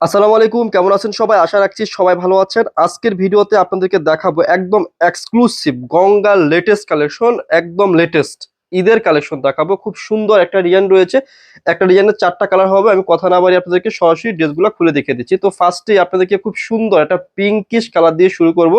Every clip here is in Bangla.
আসসালামু আলাইকুম, কেমন আছেন সবাই? আশা রাখছি সবাই ভালো আছেন। আজকের ভিডিওতে আপনাদেরকে দেখাবো একদম এক্সক্লুসিভ গঙ্গার লেটেস্ট কালেকশন একদম লেটেস্ট ঈদের কালেকশন দেখাবো। খুব সুন্দর একটা ডিজাইন রয়েছে। একটা ডিজাইনের চারটা কালার হবে। আমি কথা না বাড়ি আপনাদেরকে সরাসরি ড্রেসগুলো খুলে দেখে দিচ্ছি। তো ফার্স্টে আপনাদেরকে খুব সুন্দর একটা পিঙ্কিশ কালার দিয়ে শুরু করব।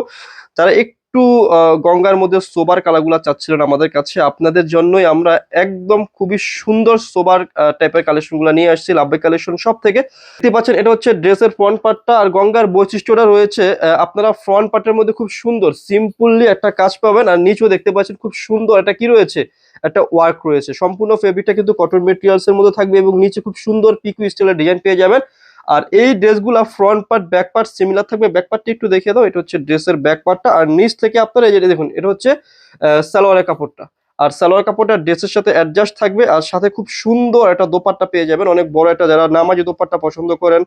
তারা একটু আহ, গঙ্গার মধ্যে সোবার কালারগুলো চাচ্ছিলেন আমাদের কাছে। আপনাদের জন্যই আমরা একদম খুবই সুন্দর সোবার টাইপের কালেকশনগুলো নিয়ে আসছি। লাভবাই কালেকশন সব থেকে। দেখতে পাচ্ছেন এটা হচ্ছে ড্রেসের ফ্রন্ট পার্টটা আর গঙ্গার বৈশিষ্ট্যটা রয়েছে আপনারা ফ্রন্ট পার্টের মধ্যে খুব সুন্দর সিম্পলি একটা কাজ পাবেন। আর নিচেও দেখতে পাচ্ছেন খুব সুন্দর একটা কি রয়েছে? একটা ওয়ার্ক রয়েছে। সম্পূর্ণ ফেব্রিকটা কিন্তু কটন মেটেরিয়ালস এর মধ্যে থাকবে এবং নিচে খুব সুন্দর পিকু স্টাইলের ডিজাইন পেয়ে যাবেন। আর এই ড্রেসগুলো front part back part similar থাকবে। ব্যাক পার্টটা একটু দেখিয়ে দাও, এটা হচ্ছে ড্রেসের ব্যাক পার্টটা আর নিচ থেকে আপনারা এই যে দেখুন, এটা হচ্ছে সালোয়ারের কাপড়টা। আর সালোয়ার কাপড়টা ড্রেসের সাথে অ্যাডজাস্ট থাকবে আর সাথে খুব সুন্দর একটা দোপাট্টা পেয়ে যাবেন। অনেক বড় একটা, যারা নামাজি দোপাট্টা পছন্দ করেন,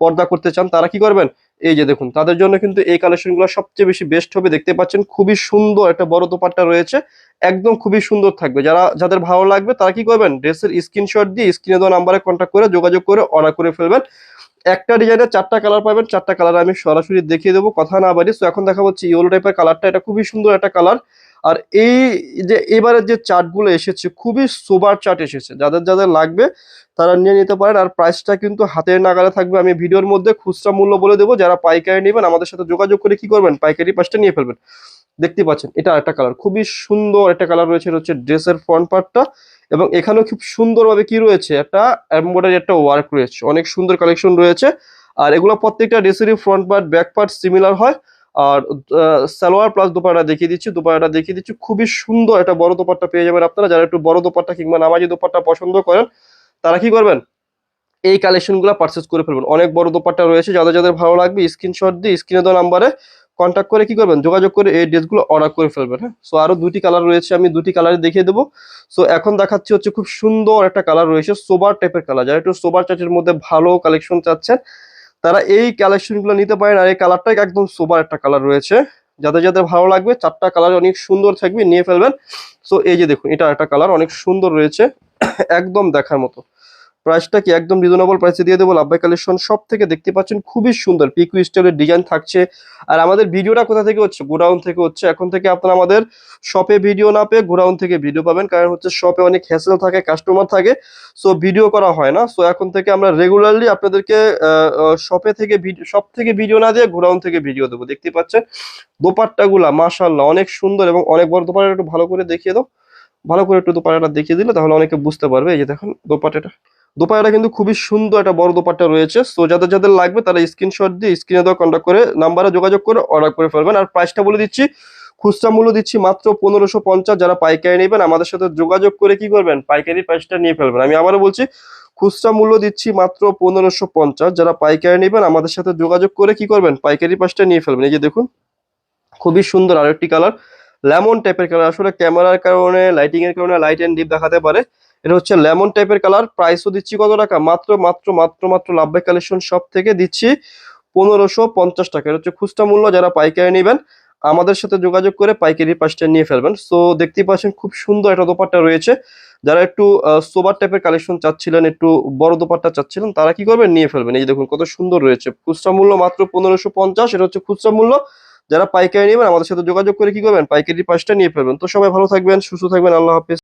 পর্দা করতে চান, তারা কি করবেন? এই যে দেখুন, তাদের জন্য কিন্তু এই কালেকশনগুলো সবচেয়ে বেশি বেস্ট হবে। দেখতে পাচ্ছেন, খুবই সুন্দর একটা বড় দোপাট্টা রয়েছে। একদম খুবই সুন্দর থাকবে। যারা, যাদের ভালো লাগবে, তারা কি করবেন? ড্রেসের স্ক্রিনশট দিয়ে স্ক্রিনে দেওয়া নাম্বারে কন্ট্যাক্ট করে যোগাযোগ করে অর্ডার করে ফেলবেন। একটা ডিজাইনের চারটা কালার পাবেন, চারটা কালার আমি সরাসরি দেখিয়ে দেবো, কথা না বাড়ি তো এখন দেখা হচ্ছে ইয়েলো টাইপের কালারটা এটা খুবই সুন্দর একটা কালার আর এই যে এবারে যে চার্টগুলো এসেছে, খুবই সোবার চার্ট এসেছে। যাদের যাদের লাগবে, তারা নিয়ে নিতে পারেন। আর প্রাইসটা কিন্তু হাতের নাগালে থাকবে। আমি ভিডিওর মধ্যে খুচরা মূল্য বলে দেবো। যারা পাইকারি নেবেন, আমাদের সাথে যোগাযোগ করে কি করবেন? পাইকারি পাশটা নিয়ে ফেলবেন। দেখতে পাচ্ছেন, এটা একটা কালার খুবই সুন্দর একটা কালার রয়েছে হচ্ছে ড্রেসের ফ্রন্ট পার্টটা এবং এখানেও খুব সুন্দরভাবে কি রয়েছে? একটা এমব্রয়ডারি একটা ওয়ার্ক রয়েছে। অনেক সুন্দর কালেকশন রয়েছে। আর এগুলো প্রত্যেকটা ড্রেসেরই front part back part similar হয়। আর সালোয়ার প্লাস দোপাটা দেখিয়ে দিচ্ছি। দোপাটা দেখিয়ে দিচ্ছি। খুবই সুন্দর একটা বড় দোপাট্টা পেয়ে যাবেন আপনারা। যারা একটু বড় দোপাট্টা কিংবা নামাজি দোপাট্টা পছন্দ করেন, তারা কি করবেন? এই কালেকশনগুলো পারচেস করে ফেলবেন। অনেক বড় দোপাট্টা রয়েছে। যাদের যাদের ভালো লাগবে স্ক্রিনশট দিয়ে স্ক্রিনে দেওয়া নাম্বারে কন্ট্যাক্ট করে কি করবেন? যোগাযোগ করে এই ড্রেসগুলো অর্ডার করে ফেলবেন হ্যাঁ? সো আরও দুটি কালার রয়েছে, আমি দুটি কালারে দেখিয়ে দেবো। সো এখন দেখাচ্ছি হচ্ছে খুব সুন্দর একটা কালার রয়েছে সোবার টাইপের কালার যারা একটু সোবার চার্টের মধ্যে ভালো কালেকশন চাচ্ছেন, তারা এই কালেকশনগুলো নিতে পারেন। আর এই কালারটাই একদম সোবার একটা কালার রয়েছে। যাদের যাদের ভালো লাগবে, চারটা কালার অনেক সুন্দর থাকবে, নিয়ে ফেলবেন। সো এই যে দেখুন, এটা একটা কালার অনেক সুন্দর রয়েছে, একদম দেখার মতো। প্রাইসটা কি একদম রিজনেবল প্রাইসে দিয়ে দেবো? লাভবাই কালেকশন সব থেকে দেখতে পাচ্ছেন খুবই সুন্দর। পিকু স্টাইলের ডিজাইন থাকছে। আর আমাদের ভিডিওটা কোথা থেকে হচ্ছে? গোডাউন থেকে হচ্ছে। এখন থেকে আপনারা আমাদের শপে ভিডিও না পেয়ে গোডাউন থেকে ভিডিও পাবেন। কারণ হচ্ছে শপে অনেক হ্যাসেল থাকে কাস্টমার থাকে। সো ভিডিও করা হয় না। সো এখন থেকে আমরা রেগুলারলি আপনাদেরকে শপে থেকে সব থেকে ভিডিও না দিয়ে গোডাউন থেকে ভিডিও দেবো। দেখতে পাচ্ছেন? দোপাট্টাগুলা মাশাল্লাহ অনেক সুন্দর এবং অনেক বড় দোপাট্টা একটু ভালো করে দেখিয়ে দাও। ভালো করে একটু দোপাট্টাটা দেখিয়ে দিলে তাহলে অনেকে বুঝতে পারবে। এই যে দেখুন দোপাট্টাটা। দোপাট্টাটা কিন্তু খুবই সুন্দর একটা বড় দোপাট্টা রয়েছে। সো যাদের যাদের লাগবে তারা স্ক্রিনশট দিয়ে স্ক্রিনে দেওয়া কন্ট্যাক্ট করে নাম্বারে যোগাযোগ করে অর্ডার করে ফেলবেন। আর প্রাইসটা বলে দিচ্ছি, খুচরা মূল্য দিচ্ছি মাত্র পনেরোশো পঞ্চাশ। যারা পাইকারি নেবেন আমাদের সাথে যোগাযোগ করে কি করবেন? পাইকারি প্রাইসটা নিয়ে ফেলবেন। আমি আবারও বলছি, খুচরা মূল্য দিচ্ছি মাত্র পনেরোশো পঞ্চাশ। যারা পাইকারি নেবেন আমাদের সাথে যোগাযোগ করে কি করবেন? পাইকারি প্রাইসটা নিয়ে ফেলবেন। এই যে দেখুন, খুবই সুন্দর আরেকটি কালার লেমন টাইপের কালার আসলে ক্যামেরার কারণে লাইটিং এর কারণে লাইট এন্ড ডিপ দেখাতে পারে। এটা হচ্ছে লেমন টাইপের কালার প্রাইসও দিচ্ছি কত টাকা? মাত্র মাত্র মাত্র মাত্র লাভবাই কালেকশন সব থেকে দিচ্ছি পনেরোশো পঞ্চাশ টাকা। এটা হচ্ছে খুচরা মূল্য, যারা পাইকারি নেবেন, আমাদের সাথে যোগাযোগ করে পাইকারি পাঁচটা নিয়ে ফেলবেন। সো দেখতেই পাচ্ছেন খুব সুন্দর একটা দোপাট্টা রয়েছে। যারা একটু সোবার টাইপের কালেকশন চাচ্ছিলেন, একটু বড় দোপাট্টা চাচ্ছিলেন, তারা কি করবেন? নিয়ে ফেলবেন। এই দেখুন, কত সুন্দর রয়েছে। খুচরা মূল্য মাত্র পনেরোশো পঞ্চাশ, এটা হচ্ছে খুচরা মূল্য। যারা পাইকারি নেবেন, আমাদের সাথে যোগাযোগ করে কি করবেন? পাইকারি পাঁচটা নিয়ে ফেলবেন। তো সবাই ভালো থাকবেন, সুস্থ থাকবেন, আল্লাহ হাফিজ।